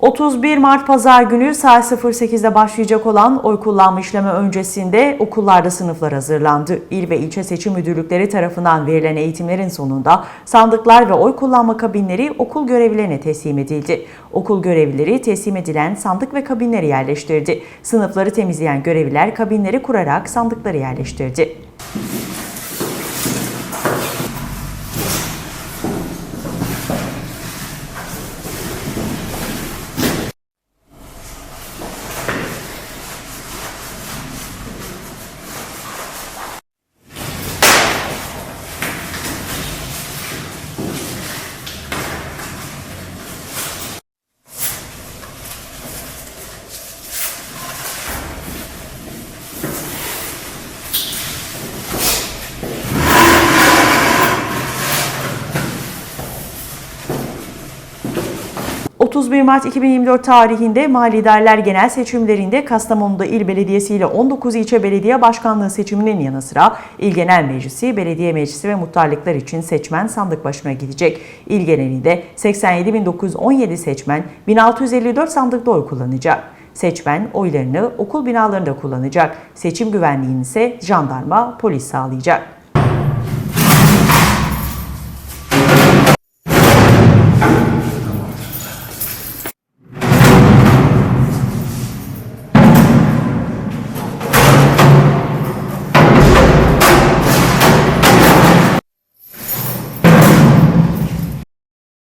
31 Mart Pazar günü saat 08'de başlayacak olan oy kullanma işlemi öncesinde okullarda sınıflar hazırlandı. İl ve ilçe seçim müdürlükleri tarafından verilen eğitimlerin sonunda sandıklar ve oy kullanma kabinleri okul görevlilerine teslim edildi. Okul görevlileri teslim edilen sandık ve kabinleri yerleştirdi. Sınıfları temizleyen görevliler kabinleri kurarak sandıkları yerleştirdi. ...31 Mart 2024 tarihinde Mali İdareler Genel Seçimlerinde Kastamonu'da İl Belediyesi ile 19 ilçe belediye başkanlığı seçiminin yanı sıra İl Genel Meclisi, Belediye Meclisi ve muhtarlıklar için seçmen sandık başına gidecek. İl genelinde 87.917 seçmen 1654 sandıkta oy kullanacak. Seçmen oylarını okul binalarında kullanacak. Seçim güvenliğini ise jandarma, polis sağlayacak.